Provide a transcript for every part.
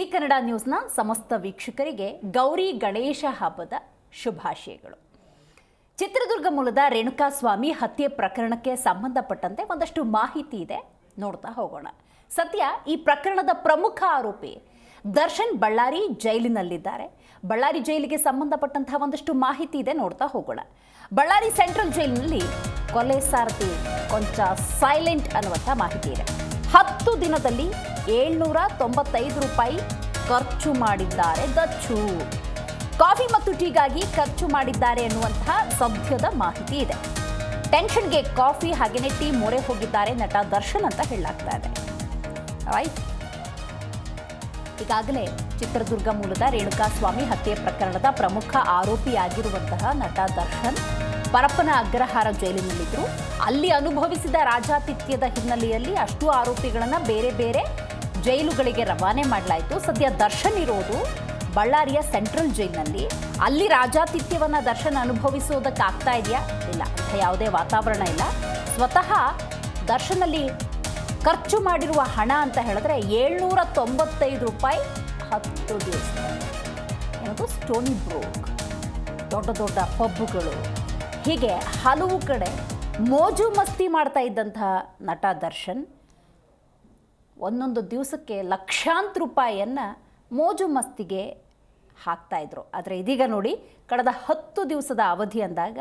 G Kannada ನ್ಯೂಸ್ನ ಸಮಸ್ತ ವೀಕ್ಷಕರಿಗೆ ಗೌರಿ ಗಣೇಶ ಹಬ್ಬದ ಶುಭಾಶಯಗಳು. ಚಿತ್ರದುರ್ಗ ಮೂಲದ ರೇಣುಕಾಸ್ವಾಮಿ ಹತ್ಯೆ ಪ್ರಕರಣಕ್ಕೆ ಸಂಬಂಧಪಟ್ಟಂತೆ ಒಂದಷ್ಟು ಮಾಹಿತಿ ಇದೆ. ನೋಡ್ತಾ ಹೋಗೋಣ. ಸದ್ಯ ಈ ಪ್ರಕರಣದ ಪ್ರಮುಖ ಆರೋಪಿ ದರ್ಶನ್ ಬಳ್ಳಾರಿ ಜೈಲಿನಲ್ಲಿದ್ದಾರೆ. ಬಳ್ಳಾರಿ ಜೈಲಿಗೆ ಸಂಬಂಧಪಟ್ಟಂತಹ ಒಂದಷ್ಟು ಮಾಹಿತಿ ಇದೆ. ನೋಡ್ತಾ ಹೋಗೋಣ. ಬಳ್ಳಾರಿ ಸೆಂಟ್ರಲ್ ಜೈಲಿನಲ್ಲಿ ಕೊಲೆ ಸಾರಥಿ ಕೊಂಚ ಸೈಲೆಂಟ್ ಅನ್ನುವಂಥ ಮಾಹಿತಿ ಇದೆ. ಹತ್ತು ದಿನದಲ್ಲಿ ಏಳ್ನೂರ ತೊಂಬತ್ತೈದು ರೂಪಾಯಿ ಖರ್ಚು ಮಾಡಿದ್ದಾರೆ ದಚ್ಚು. ಕಾಫಿ ಮತ್ತು ಟೀಗಾಗಿ ಖರ್ಚು ಮಾಡಿದ್ದಾರೆ ಎನ್ನುವಂತಹ ಸದ್ಯದ ಮಾಹಿತಿ ಇದೆ. ಟೆನ್ಷನ್ಗೆ ಕಾಫಿ ಹಾಗೆಯೇ ಟೀ ಮೊರೆ ಹೋಗಿದ್ದಾರೆ ನಟ ದರ್ಶನ್ ಅಂತ ಹೇಳಲಾಗ್ತಾ ಇದೆ. ಈಗಾಗಲೇ ಚಿತ್ರದುರ್ಗ ಮೂಲದ ರೇಣುಕಾಸ್ವಾಮಿ ಹತ್ಯೆ ಪ್ರಕರಣದ ಪ್ರಮುಖ ಆರೋಪಿಯಾಗಿರುವಂತಹ ನಟ ದರ್ಶನ್ ಪರಪ್ಪನ ಅಗ್ರಹಾರ ಜೈಲಿನಲ್ಲಿದ್ದರು. ಅಲ್ಲಿ ಅನುಭವಿಸಿದ ರಾಜಾತಿಥ್ಯದ ಹಿನ್ನೆಲೆಯಲ್ಲಿ ಅಷ್ಟು ಆರೋಪಿಗಳನ್ನು ಬೇರೆ ಬೇರೆ ಜೈಲುಗಳಿಗೆ ರವಾನೆ ಮಾಡಲಾಯಿತು. ಸದ್ಯ ದರ್ಶನ್ ಇರೋದು ಬಳ್ಳಾರಿಯ ಸೆಂಟ್ರಲ್ ಜೈಲಿನಲ್ಲಿ. ಅಲ್ಲಿ ರಾಜಾತಿಥ್ಯವನ್ನು ದರ್ಶನ್ ಅನುಭವಿಸುವುದಕ್ಕಾಗ್ತಾ ಇದೆಯಾ? ಇಲ್ಲ ಅಂತ ಯಾವುದೇ ವಾತಾವರಣ ಇಲ್ಲ. ಸ್ವತಃ ದರ್ಶನಲ್ಲಿ ಖರ್ಚು ಮಾಡಿರುವ ಹಣ ಅಂತ ಹೇಳಿದ್ರೆ ಏಳ್ನೂರ ತೊಂಬತ್ತೈದು ರೂಪಾಯಿ ಹತ್ತು ದಿವಸ ಏನದು? Stony broke. ದೊಡ್ಡ ದೊಡ್ಡ ಪಬ್ಗಳು. ಹೀಗೆ ಹಲವು ಕಡೆ ಮೋಜು ಮಸ್ತಿ ಮಾಡ್ತಾ ಇದ್ದಂತಹ ನಟ ದರ್ಶನ್. ಒಂದೊಂದು ದಿವಸಕ್ಕೆ ಲಕ್ಷಾಂತರ ರೂಪಾಯಿಯನ್ನು ಮೋಜು ಮಸ್ತಿಗೆ ಹಾಕ್ತಾಯಿದ್ರು ಆದರೆ ಇದೀಗ ನೋಡಿ, ಕಳೆದ ಹತ್ತು ದಿವಸದ ಅವಧಿ ಅಂದಾಗ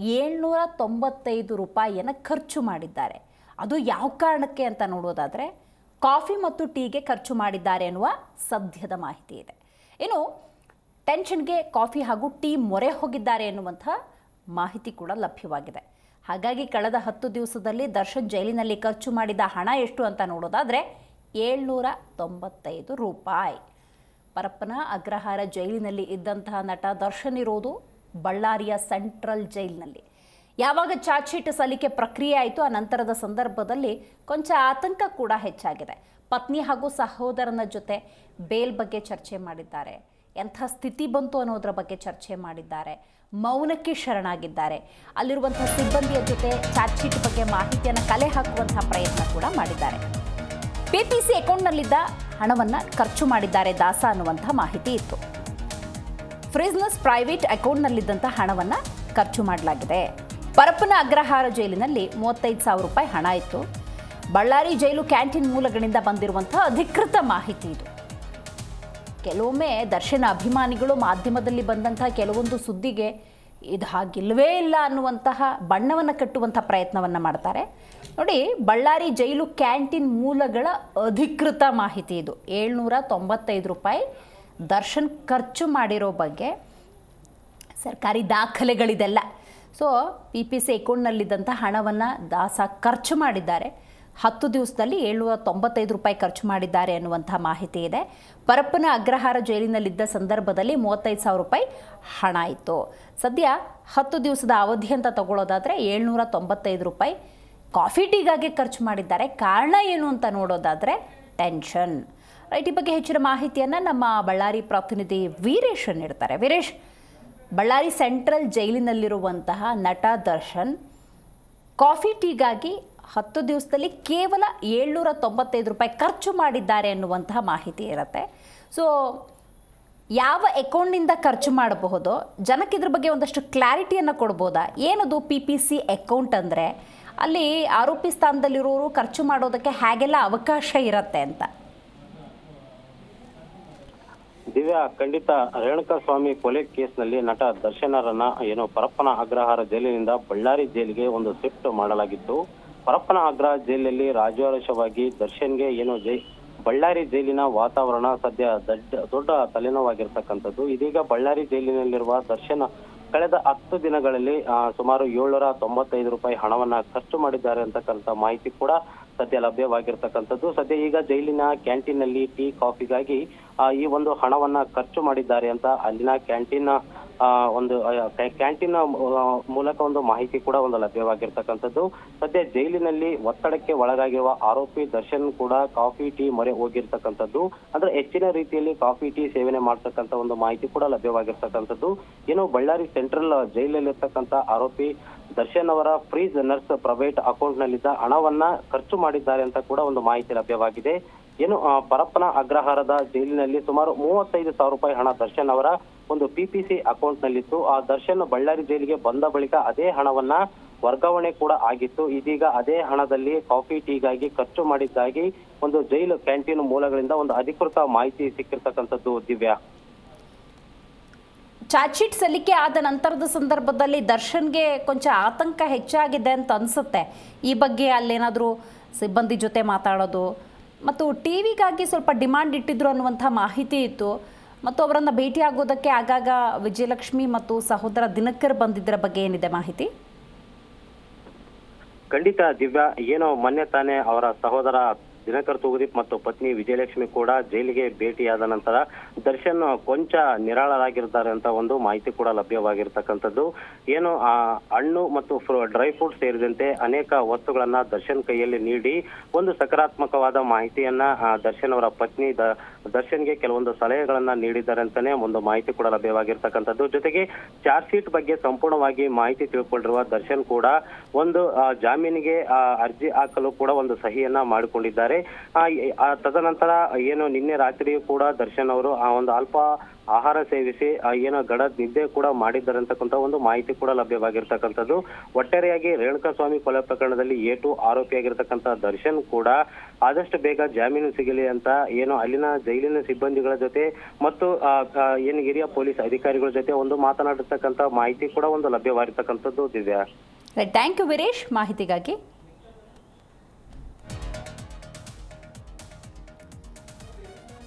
ಏಳ್ನೂರ ತೊಂಬತ್ತೈದು ರೂಪಾಯಿಯನ್ನು ಖರ್ಚು ಮಾಡಿದ್ದಾರೆ. ಅದು ಯಾವ ಕಾರಣಕ್ಕೆ ಅಂತ ನೋಡೋದಾದರೆ, ಕಾಫಿ ಮತ್ತು ಟೀಗೆ ಖರ್ಚು ಮಾಡಿದ್ದಾರೆ ಎನ್ನುವ ಸದ್ಯದ ಮಾಹಿತಿ ಇದೆ. ಇನ್ನು, ಟೆನ್ಷನ್ಗೆ ಕಾಫಿ ಹಾಗೂ ಟೀ ಮೊರೆ ಹೋಗಿದ್ದಾರೆ ಎನ್ನುವಂಥ ಮಾಹಿತಿ ಕೂಡ ಲಭ್ಯವಾಗಿದೆ. ಹಾಗಾಗಿ ಕಳೆದ ಹತ್ತು ದಿವಸದಲ್ಲಿ ದರ್ಶನ್ ಜೈಲಿನಲ್ಲಿ ಖರ್ಚು ಮಾಡಿದ ಹಣ ಎಷ್ಟು ಅಂತ ನೋಡೋದಾದರೆ ಏಳ್ನೂರ ತೊಂಬತ್ತೈದು ರೂಪಾಯಿ. ಪರಪ್ಪನ ಅಗ್ರಹಾರ ಜೈಲಿನಲ್ಲಿ ಇದ್ದಂತಹ ನಟ ದರ್ಶನ್ ಇರೋದು ಬಳ್ಳಾರಿಯ ಸೆಂಟ್ರಲ್ ಜೈಲಿನಲ್ಲಿ. ಯಾವಾಗ ಚಾರ್ಜ್ ಸಲ್ಲಿಕೆ ಪ್ರಕ್ರಿಯೆ ಆಯಿತು ಆ ನಂತರದ ಸಂದರ್ಭದಲ್ಲಿ ಕೊಂಚ ಆತಂಕ ಕೂಡ ಹೆಚ್ಚಾಗಿದೆ. ಪತ್ನಿ ಹಾಗೂ ಸಹೋದರನ ಜೊತೆ ಬೇಲ್ ಬಗ್ಗೆ ಚರ್ಚೆ ಮಾಡಿದ್ದಾರೆ. ಎಂಥ ಸ್ಥಿತಿ ಬಂತು ಅನ್ನೋದ್ರ ಬಗ್ಗೆ ಚರ್ಚೆ ಮಾಡಿದ್ದಾರೆ. ಮೌನಕ್ಕೆ ಶರಣಾಗಿದ್ದಾರೆ. ಅಲ್ಲಿರುವಂಥ ಸಿಬ್ಬಂದಿಯ ಜೊತೆ ಚಾರ್ಜ್ ಬಗ್ಗೆ ಮಾಹಿತಿಯನ್ನು ಕಲೆ ಹಾಕುವಂತಹ ಪ್ರಯತ್ನ ಕೂಡ ಮಾಡಿದ್ದಾರೆ. ಪಿಪಿಸಿ ಅಕೌಂಟ್ನಲ್ಲಿದ್ದ ಹಣವನ್ನು ಖರ್ಚು ಮಾಡಿದ್ದಾರೆ ದಾಸ ಅನ್ನುವಂಥ ಮಾಹಿತಿ ಇತ್ತು. ಫ್ರಿಸ್ನಸ್ ಪ್ರೈವೇಟ್ ಅಕೌಂಟ್ನಲ್ಲಿದ್ದಂಥ ಹಣವನ್ನು ಖರ್ಚು ಮಾಡಲಾಗಿದೆ. ಪರಪ್ಪನ ಅಗ್ರಹಾರ ಜೈಲಿನಲ್ಲಿ ಮೂವತ್ತೈದು ಸಾವಿರ ರೂಪಾಯಿ ಹಣ ಇತ್ತು. ಬಳ್ಳಾರಿ ಜೈಲು ಕ್ಯಾಂಟೀನ್ ಮೂಲಗಳಿಂದ ಬಂದಿರುವಂಥ ಅಧಿಕೃತ ಮಾಹಿತಿ ಇದು. ಕೆಲವೊಮ್ಮೆ ದರ್ಶನ ಅಭಿಮಾನಿಗಳು ಮಾಧ್ಯಮದಲ್ಲಿ ಬಂದಂತಹ ಕೆಲವೊಂದು ಸುದ್ದಿಗೆ ಇದು ಹಾಗಿಲ್ವೇ ಇಲ್ಲ ಅನ್ನುವಂತಹ ಬಣ್ಣವನ್ನು ಕಟ್ಟುವಂಥ ಪ್ರಯತ್ನವನ್ನು ಮಾಡ್ತಾರೆ. ನೋಡಿ, ಬಳ್ಳಾರಿ ಜೈಲು ಕ್ಯಾಂಟೀನ್ ಮೂಲಗಳ ಅಧಿಕೃತ ಮಾಹಿತಿ ಇದು. ಏಳ್ನೂರ ತೊಂಬತ್ತೈದು ರೂಪಾಯಿ ದರ್ಶನ್ ಖರ್ಚು ಮಾಡಿರೋ ಬಗ್ಗೆ ಸರ್ಕಾರಿ ದಾಖಲೆಗಳಿದೆಲ್ಲ. ಸೊ, ಪಿ ಪಿ ಸಿ ಅಕೌಂಟ್ನಲ್ಲಿದ್ದಂಥ ಹಣವನ್ನು ದಾಸ ಖರ್ಚು ಮಾಡಿದ್ದಾರೆ. ಹತ್ತು ದಿವಸದಲ್ಲಿ ಏಳ್ನೂರ ತೊಂಬತ್ತೈದು ರೂಪಾಯಿ ಖರ್ಚು ಮಾಡಿದ್ದಾರೆ ಅನ್ನುವಂಥ ಮಾಹಿತಿ ಇದೆ. ಪರಪ್ಪನ ಅಗ್ರಹಾರ ಜೈಲಿನಲ್ಲಿದ್ದ ಸಂದರ್ಭದಲ್ಲಿ ಮೂವತ್ತೈದು ಸಾವಿರ ರೂಪಾಯಿ ಹಣ ಇತ್ತು. ಸದ್ಯ ಹತ್ತು ದಿವಸದ ಅವಧಿ ಅಂತ ತಗೊಳ್ಳೋದಾದರೆ ಏಳ್ನೂರ ತೊಂಬತ್ತೈದು ರೂಪಾಯಿ ಕಾಫಿ ಟೀಗಾಗಿ ಖರ್ಚು ಮಾಡಿದ್ದಾರೆ. ಕಾರಣ ಏನು ಅಂತ ನೋಡೋದಾದರೆ ಟೆನ್ಷನ್. ರೈಟ್, ಈ ಬಗ್ಗೆ ಹೆಚ್ಚಿನ ಮಾಹಿತಿಯನ್ನು ನಮ್ಮ ಬಳ್ಳಾರಿ ಪ್ರತಿನಿಧಿ ವೀರೇಶ್ ನೀಡ್ತಾರೆ. ವೀರೇಶ್, ಬಳ್ಳಾರಿ ಸೆಂಟ್ರಲ್ ಜೈಲಿನಲ್ಲಿರುವಂತಹ ನಟ ದರ್ಶನ್ ಕಾಫಿ ಟೀಗಾಗಿ ಹತ್ತು ದಿವಸದಲ್ಲಿ ಕೇವಲ ಏಳ್ನೂರ ತೊಂಬತ್ತೈದು ರೂಪಾಯಿ ಖರ್ಚು ಮಾಡಿದ್ದಾರೆ ಅನ್ನುವಂತಹ ಮಾಹಿತಿ ಇರುತ್ತೆ. ಸೊ ಯಾವ ಅಕೌಂಟ್ನಿಂದ ಖರ್ಚು ಮಾಡಬಹುದು? ಜನಕ್ಕೆ ಇದ್ರ ಬಗ್ಗೆ ಒಂದಷ್ಟು ಕ್ಲಾರಿಟಿಯನ್ನು ಕೊಡ್ಬೋದಾ? ಏನದು ಪಿ ಪಿ ಸಿ ಅಕೌಂಟ್ ಅಂದರೆ? ಅಲ್ಲಿ ಆರೋಪಿ ಸ್ಥಾನದಲ್ಲಿರೋರು ಖರ್ಚು ಮಾಡೋದಕ್ಕೆ ಹೇಗೆಲ್ಲ ಅವಕಾಶ ಇರುತ್ತೆ ಅಂತ? ದಿವ್ಯಾ, ಖಂಡಿತ ರೇಣುಕಾ ಸ್ವಾಮಿ ಕೊಲೆ ಕೇಸ್ನಲ್ಲಿ ನಟ ದರ್ಶನರನ್ನ ಏನು ಪರಪ್ಪನ ಅಗ್ರಹಾರ ಜೈಲಿನಿಂದ ಬಳ್ಳಾರಿ ಜೈಲಿಗೆ ಒಂದು ಶಿಫ್ಟ್ ಮಾಡಲಾಗಿತ್ತು. ಪರಪ್ಪನ ಆಗ್ರಾ ಜೈಲಿನಲ್ಲಿ ರಾಜಾರೋಷವಾಗಿ ದರ್ಶನ್ಗೆ ಏನು ಜೈ, ಬಳ್ಳಾರಿ ಜೈಲಿನ ವಾತಾವರಣ ಸದ್ಯ ದೊಡ್ಡ ದೊಡ್ಡ ತಲೆನೋವಾಗಿರ್ತಕ್ಕಂಥದ್ದು. ಇದೀಗ ಬಳ್ಳಾರಿ ಜೈಲಿನಲ್ಲಿರುವ ದರ್ಶನ ಕಳೆದ ಹತ್ತು ದಿನಗಳಲ್ಲಿ ಸುಮಾರು ಏಳ್ನೂರ ತೊಂಬತ್ತೈದು ರೂಪಾಯಿ ಹಣವನ್ನ ಖರ್ಚು ಮಾಡಿದ್ದಾರೆ ಅಂತಕ್ಕಂಥ ಮಾಹಿತಿ ಕೂಡ ಸದ್ಯ ಲಭ್ಯವಾಗಿರ್ತಕ್ಕಂಥದ್ದು. ಸದ್ಯ ಈಗ ಜೈಲಿನ ಕ್ಯಾಂಟೀನ್ನಲ್ಲಿ ಟೀ, ಕಾಫಿಗಾಗಿ ಈ ಒಂದು ಹಣವನ್ನ ಖರ್ಚು ಮಾಡಿದ್ದಾರೆ ಅಂತ ಅಲ್ಲಿನ ಕ್ಯಾಂಟೀನ್ ಒಂದು ಕ್ಯಾಂಟೀನ್ ಮೂಲಕ ಒಂದು ಮಾಹಿತಿ ಕೂಡ ಒಂದು ಲಭ್ಯವಾಗಿರ್ತಕ್ಕಂಥದ್ದು. ಸದ್ಯ ಜೈಲಿನಲ್ಲಿ ಒತ್ತಡಕ್ಕೆ ಒಳಗಾಗಿರುವ ಆರೋಪಿ ದರ್ಶನ್ ಕೂಡ ಕಾಫಿ ಟೀ ಮೊರೆ ಹೋಗಿರ್ತಕ್ಕಂಥದ್ದು. ಅಂದ್ರೆ ಹೆಚ್ಚಿನ ರೀತಿಯಲ್ಲಿ ಕಾಫಿ ಟೀ ಸೇವನೆ ಮಾಡ್ತಕ್ಕಂಥ ಒಂದು ಮಾಹಿತಿ ಕೂಡ ಲಭ್ಯವಾಗಿರ್ತಕ್ಕಂಥದ್ದು. ಏನು ಬಳ್ಳಾರಿ ಸೆಂಟ್ರಲ್ ಜೈಲಲ್ಲಿರ್ತಕ್ಕಂಥ ಆರೋಪಿ ದರ್ಶನ್ ಅವರ ಫ್ರೀಜ್ ನರ್ಸ್ ಪ್ರೈವೇಟ್ ಅಕೌಂಟ್ ನಲ್ಲಿದ್ದ ಹಣವನ್ನ ಖರ್ಚು ಮಾಡಿದ್ದಾರೆ ಅಂತ ಕೂಡ ಒಂದು ಮಾಹಿತಿ ಲಭ್ಯವಾಗಿದೆ. ಏನು ಪರಪ್ಪನ ಅಗ್ರಹಾರದ ಜೈಲಿನಲ್ಲಿ ಸುಮಾರು ಮೂವತ್ತೈದು ಸಾವಿರ ರೂಪಾಯಿ ಹಣ ದರ್ಶನ್ ಅವರ ಒಂದು ಪಿಪಿಸಿ ಅಕೌಂಟ್ ನಲ್ಲಿತ್ತು. ಆ ದರ್ಶನ್ ಬಳ್ಳಾರಿ ಜೈಲಿಗೆ ಬಂದ ಬಳಿಕ ಅದೇ ಹಣವನ್ನ ವರ್ಗಾವಣೆ ಕೂಡ ಆಗಿತ್ತು. ಇದೀಗ ಅದೇ ಹಣದಲ್ಲಿ ಕಾಫಿ ಟೀಗಾಗಿ ಖರ್ಚು ಮಾಡಿದ್ದಾಗಿ ಒಂದು ಜೈಲು ಕ್ಯಾಂಟೀನ್ ಮೂಲಗಳಿಂದ ಒಂದು ಅಧಿಕೃತ ಮಾಹಿತಿ ಸಿಕ್ಕಿರ್ತಕ್ಕಂಥದ್ದು ದಿವ್ಯಾ. ಚಾರ್ಜ್ ಸಲ್ಲಿಕೆ ಆದ ನಂತರದ ಸಂದರ್ಭದಲ್ಲಿ ದರ್ಶನ್ಗೆ ಕೊಂಚ ಆತಂಕ ಹೆಚ್ಚಾಗಿದೆ ಅಂತ ಅನಿಸುತ್ತೆ. ಈ ಬಗ್ಗೆ ಅಲ್ಲೇನಾದರೂ ಸಿಬ್ಬಂದಿ ಜೊತೆ ಮಾತಾಡೋದು ಮತ್ತು ಟಿವಿಗಾಗಿ ಸ್ವಲ್ಪ ಡಿಮಾಂಡ್ ಇಟ್ಟಿದ್ರು ಅನ್ನುವಂಥ ಮಾಹಿತಿ ಇತ್ತು. ಮತ್ತು ಅವರನ್ನು ಭೇಟಿಯಾಗೋದಕ್ಕೆ ಆಗಾಗ ವಿಜಯಲಕ್ಷ್ಮಿ ಮತ್ತು ಸಹೋದರ ದಿನಕರ್ ಬಂದಿದ್ದರ ಬಗ್ಗೆ ಏನಿದೆ ಮಾಹಿತಿ? ಖಂಡಿತ ದಿವ್ಯಾ, ಏನೋ ಮೊನ್ನೆ ತಾನೇ ಅವರ ಸಹೋದರ ದಿನಕರ್ ತೂಗುದೀಪ್ ಮತ್ತು ಪತ್ನಿ ವಿಜಯಲಕ್ಷ್ಮಿ ಕೂಡ ಜೈಲಿಗೆ ಭೇಟಿಯಾದ ನಂತರ ದರ್ಶನ್ ಕೊಂಚ ನಿರಾಳರಾಗಿರ್ತಾರೆ ಅಂತ ಒಂದು ಮಾಹಿತಿ ಕೂಡ ಲಭ್ಯವಾಗಿರ್ತಕ್ಕಂಥದ್ದು. ಏನು, ಆ, ಹಣ್ಣು ಮತ್ತು ಡ್ರೈ ಫ್ರೂಟ್ ಸೇರಿದಂತೆ ಅನೇಕ ವಸ್ತುಗಳನ್ನ ದರ್ಶನ್ ಕೈಯಲ್ಲಿ ನೀಡಿ ಒಂದು ಸಕಾರಾತ್ಮಕವಾದ ಮಾಹಿತಿಯನ್ನ ದರ್ಶನ್ ಅವರ ಪತ್ನಿ ದರ್ಶನ್ಗೆ ಕೆಲವೊಂದು ಸಲಹೆಗಳನ್ನ ನೀಡಿದ್ದಾರೆ ಅಂತಾನೆ ಒಂದು ಮಾಹಿತಿ ಕೂಡ ಲಭ್ಯವಾಗಿರ್ತಕ್ಕಂಥದ್ದು. ಜೊತೆಗೆ ಚಾರ್ಜ್ ಶೀಟ್ ಬಗ್ಗೆ ಸಂಪೂರ್ಣವಾಗಿ ಮಾಹಿತಿ ತಿಳ್ಕೊಂಡಿರುವ ದರ್ಶನ್ ಕೂಡ ಒಂದು ಜಾಮೀನಿಗೆ ಅರ್ಜಿ ಹಾಕಲು ಕೂಡ ಒಂದು ಸಹಿಯನ್ನ ಮಾಡಿಕೊಂಡಿದ್ದಾರೆ. ಆ, ತದನಂತರ ಏನು ನಿನ್ನೆ ರಾತ್ರಿಯೂ ಕೂಡ ದರ್ಶನ್ ಅವರು ಆ ಒಂದು ಅಲ್ಪ ಆಹಾರ ಸೇವಿಸಿ ಏನೋ ಗಡ ನಿದ್ದೆ ಕೂಡ ಮಾಡಿದ್ದಾರೆ ಅಂತಕ್ಕಂಥ ಒಂದು ಮಾಹಿತಿ ಕೂಡ ಲಭ್ಯವಾಗಿರ್ತಕ್ಕಂಥದ್ದು. ಒಟ್ಟಾರೆಯಾಗಿ ರೇಣುಕಾ ಸ್ವಾಮಿ ಕೊಲೆ ಪ್ರಕರಣದಲ್ಲಿ ಎ ಟು ಆರೋಪಿಯಾಗಿರ್ತಕ್ಕಂಥ ದರ್ಶನ್ ಕೂಡ ಆದಷ್ಟು ಬೇಗ ಜಾಮೀನು ಸಿಗಲಿ ಅಂತ ಏನು ಅಲ್ಲಿನ ಜೈಲಿನ ಸಿಬ್ಬಂದಿಗಳ ಜೊತೆ ಮತ್ತು ಏನು ಹಿರಿಯ ಪೊಲೀಸ್ ಅಧಿಕಾರಿಗಳ ಜೊತೆ ಒಂದು ಮಾತನಾಡಿರ್ತಕ್ಕಂಥ ಮಾಹಿತಿ ಕೂಡ ಒಂದು ಲಭ್ಯವಾಗಿರ್ತಕ್ಕಂಥದ್ದು ದಿವ್ಯಾ ಥ್ಯಾಂಕ್ ಯು ವೀರೇಶ್ ಮಾಹಿತಿಗಾಗಿ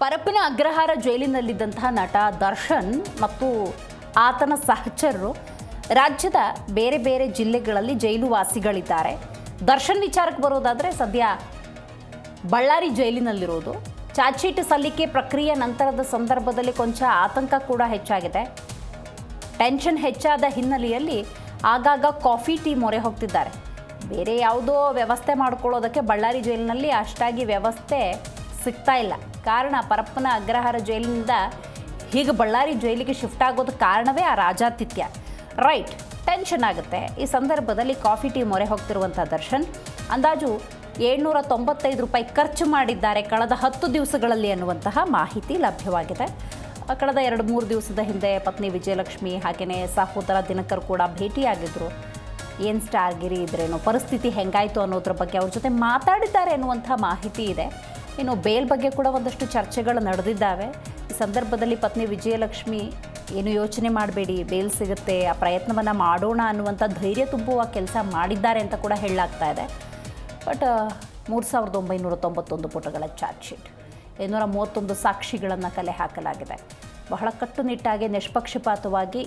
ಪರಪ್ಪನ ಅಗ್ರಹಾರ ಜೈಲಿನಲ್ಲಿದ್ದಂತಹ ನಟ ದರ್ಶನ್ ಮತ್ತು ಆತನ ಸಹಚರರು ರಾಜ್ಯದ ಬೇರೆ ಬೇರೆ ಜಿಲ್ಲೆಗಳಲ್ಲಿ ಜೈಲು ವಾಸಿಗಳಿದ್ದಾರೆ ದರ್ಶನ್ ವಿಚಾರಕ್ಕೆ ಬರೋದಾದರೆ ಸದ್ಯ ಬಳ್ಳಾರಿ ಜೈಲಿನಲ್ಲಿರೋದು. ಚಾರ್ಜ್ ಶೀಟ್ ಸಲ್ಲಿಕೆ ಪ್ರಕ್ರಿಯೆ ನಂತರದ ಸಂದರ್ಭದಲ್ಲಿ ಕೊಂಚ ಆತಂಕ ಕೂಡ ಹೆಚ್ಚಾಗಿದೆ. ಟೆನ್ಷನ್ ಹೆಚ್ಚಾದ ಹಿನ್ನೆಲೆಯಲ್ಲಿ ಆಗಾಗ ಕಾಫಿ ಟೀ ಮೊರೆ ಹೋಗ್ತಿದ್ದಾರೆ. ಬೇರೆ ಯಾವುದೋ ವ್ಯವಸ್ಥೆ ಮಾಡ್ಕೊಳ್ಳೋದಕ್ಕೆ ಬಳ್ಳಾರಿ ಜೈಲಿನಲ್ಲಿ ಅಷ್ಟಾಗಿ ವ್ಯವಸ್ಥೆ ಸಿಗ್ತಾ ಇಲ್ಲ. ಕಾರಣ ಪರಪ್ಪನ ಅಗ್ರಹಾರ ಜೈಲಿನಿಂದ ಹೀಗೆ ಬಳ್ಳಾರಿ ಜೈಲಿಗೆ ಶಿಫ್ಟ್ ಆಗೋದು ಕಾರಣವೇ ಆ ರಾಜಾತಿಥ್ಯ. ರೈಟ್, ಟೆನ್ಷನ್ ಆಗುತ್ತೆ. ಈ ಸಂದರ್ಭದಲ್ಲಿ ಕಾಫಿ ಟೀ ಮೊರೆ ಹೋಗ್ತಿರುವಂಥ ದರ್ಶನ್, ಅಂದಾಜು ಏಳ್ನೂರ ತೊಂಬತ್ತೈದು ರೂಪಾಯಿ ಖರ್ಚು ಮಾಡಿದ್ದಾರೆ ಕಳೆದ ಹತ್ತು ದಿವಸಗಳಲ್ಲಿ ಅನ್ನುವಂತಹ ಮಾಹಿತಿ ಲಭ್ಯವಾಗಿದೆ. ಕಳೆದ ಎರಡು ಮೂರು ದಿವಸದ ಹಿಂದೆ ಪತ್ನಿ ವಿಜಯಲಕ್ಷ್ಮಿ ಹಾಗೆಯೇ ಸಹೋದರ ದಿನಕರ್ ಕೂಡ ಭೇಟಿಯಾಗಿದ್ದರು ಏನು ಸ್ಟಾರ್ ಗಿರಿ ಇದ್ರೇನು, ಪರಿಸ್ಥಿತಿ ಹೆಂಗಾಯಿತು ಅನ್ನೋದ್ರ ಬಗ್ಗೆ ಅವ್ರ ಜೊತೆ ಮಾತಾಡಿದ್ದಾರೆ ಅನ್ನುವಂಥ ಮಾಹಿತಿ ಇದೆ. ಇನ್ನು ಬೇಲ್ ಬಗ್ಗೆ ಕೂಡ ಒಂದಷ್ಟು ಚರ್ಚೆಗಳು ನಡೆದಿದ್ದಾವೆ. ಈ ಸಂದರ್ಭದಲ್ಲಿ ಪತ್ನಿ ವಿಜಯಲಕ್ಷ್ಮಿ ಏನು ಯೋಚನೆ ಮಾಡಬೇಡಿ ಬೇಲ್ ಸಿಗುತ್ತೆ, ಆ ಪ್ರಯತ್ನವನ್ನು ಮಾಡೋಣ ಅನ್ನುವಂಥ ಧೈರ್ಯ ತುಂಬುವ ಕೆಲಸ ಮಾಡಿದ್ದಾರೆ ಅಂತ ಕೂಡ ಹೇಳಲಾಗ್ತಾ ಇದೆ. ಬಟ್ ಮೂರು ಸಾವಿರದ ಒಂಬೈನೂರ ತೊಂಬತ್ತೊಂದು ಪುಟಗಳ ಚಾರ್ಜ್ ಶೀಟ್. ಇನ್ನೂರ ಮೂವತ್ತೊಂದು ಸಾಕ್ಷಿಗಳನ್ನು ಕಲೆ ಹಾಕಲಾಗಿದೆ. ಬಹಳ ಕಟ್ಟುನಿಟ್ಟಾಗಿ, ನಿಷ್ಪಕ್ಷಪಾತವಾಗಿ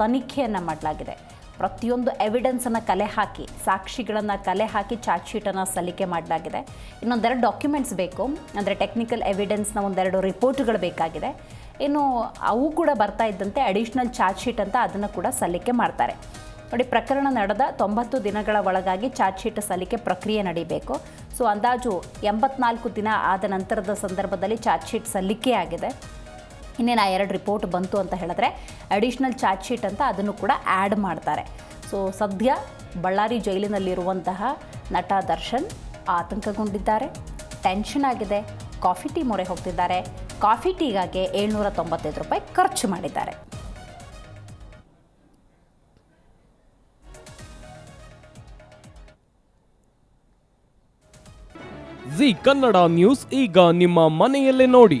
ತನಿಖೆಯನ್ನು ಮಾಡಲಾಗಿದೆ. ಪ್ರತಿಯೊಂದು ಎವಿಡೆನ್ಸನ್ನು ಕಲೆ ಹಾಕಿ, ಸಾಕ್ಷಿಗಳನ್ನು ಕಲೆ ಹಾಕಿ ಚಾರ್ಜ್ ಶೀಟನ್ನು ಸಲ್ಲಿಕೆ ಮಾಡಲಾಗಿದೆ. ಇನ್ನೊಂದೆರಡು ಡಾಕ್ಯುಮೆಂಟ್ಸ್ ಬೇಕು, ಅಂದರೆ ಟೆಕ್ನಿಕಲ್ ಎವಿಡೆನ್ಸ್ನ ಒಂದೆರಡು ರಿಪೋರ್ಟ್ಗಳು ಬೇಕಾಗಿದೆ. ಇನ್ನು ಅವು ಕೂಡ ಬರ್ತಾ ಇದ್ದಂತೆ ಅಡಿಷ್ನಲ್ ಚಾರ್ಜ್ ಶೀಟ್ ಅಂತ ಅದನ್ನು ಕೂಡ ಸಲ್ಲಿಕೆ ಮಾಡ್ತಾರೆ. ನೋಡಿ, ಪ್ರಕರಣ ನಡೆದ ತೊಂಬತ್ತು ದಿನಗಳ ಒಳಗಾಗಿ ಚಾರ್ಜ್ ಶೀಟ್ ಸಲ್ಲಿಕೆ ಪ್ರಕ್ರಿಯೆ ನಡೀಬೇಕು. ಸೊ ಅಂದಾಜು ಎಂಬತ್ನಾಲ್ಕು ದಿನ ಆದ ನಂತರದ ಸಂದರ್ಭದಲ್ಲಿ ಚಾರ್ಜ್ ಶೀಟ್ ಸಲ್ಲಿಕೆ ಆಗಿದೆ ಇನ್ನೇನು ಆ ಎರಡು ರಿಪೋರ್ಟ್ ಬಂತು ಅಂತ ಹೇಳಿದ್ರೆ ಅಡಿಷ್ನಲ್ ಚಾರ್ಜ್ ಶೀಟ್ ಅಂತ ಅದನ್ನು ಕೂಡ ಆ್ಯಡ್ ಮಾಡ್ತಾರೆ. ಸೊ ಸದ್ಯ ಬಳ್ಳಾರಿ ಜೈಲಿನಲ್ಲಿರುವಂತಹ ನಟ ದರ್ಶನ್ ಆತಂಕಗೊಂಡಿದ್ದಾರೆ. ಟೆನ್ಷನ್ ಆಗಿದೆ. ಕಾಫಿ ಟೀ ಮೊರೆ ಹೋಗ್ತಿದ್ದಾರೆ. ಕಾಫಿ ಟೀಗಾಗಿ ಏಳ್ನೂರ ತೊಂಬತ್ತೈದು ರೂಪಾಯಿ ಖರ್ಚು ಮಾಡಿದ್ದಾರೆ. ಜಿ ಕನ್ನಡ ನ್ಯೂಸ್ ಈಗ ನಿಮ್ಮ ಮನೆಯಲ್ಲೇ ನೋಡಿ.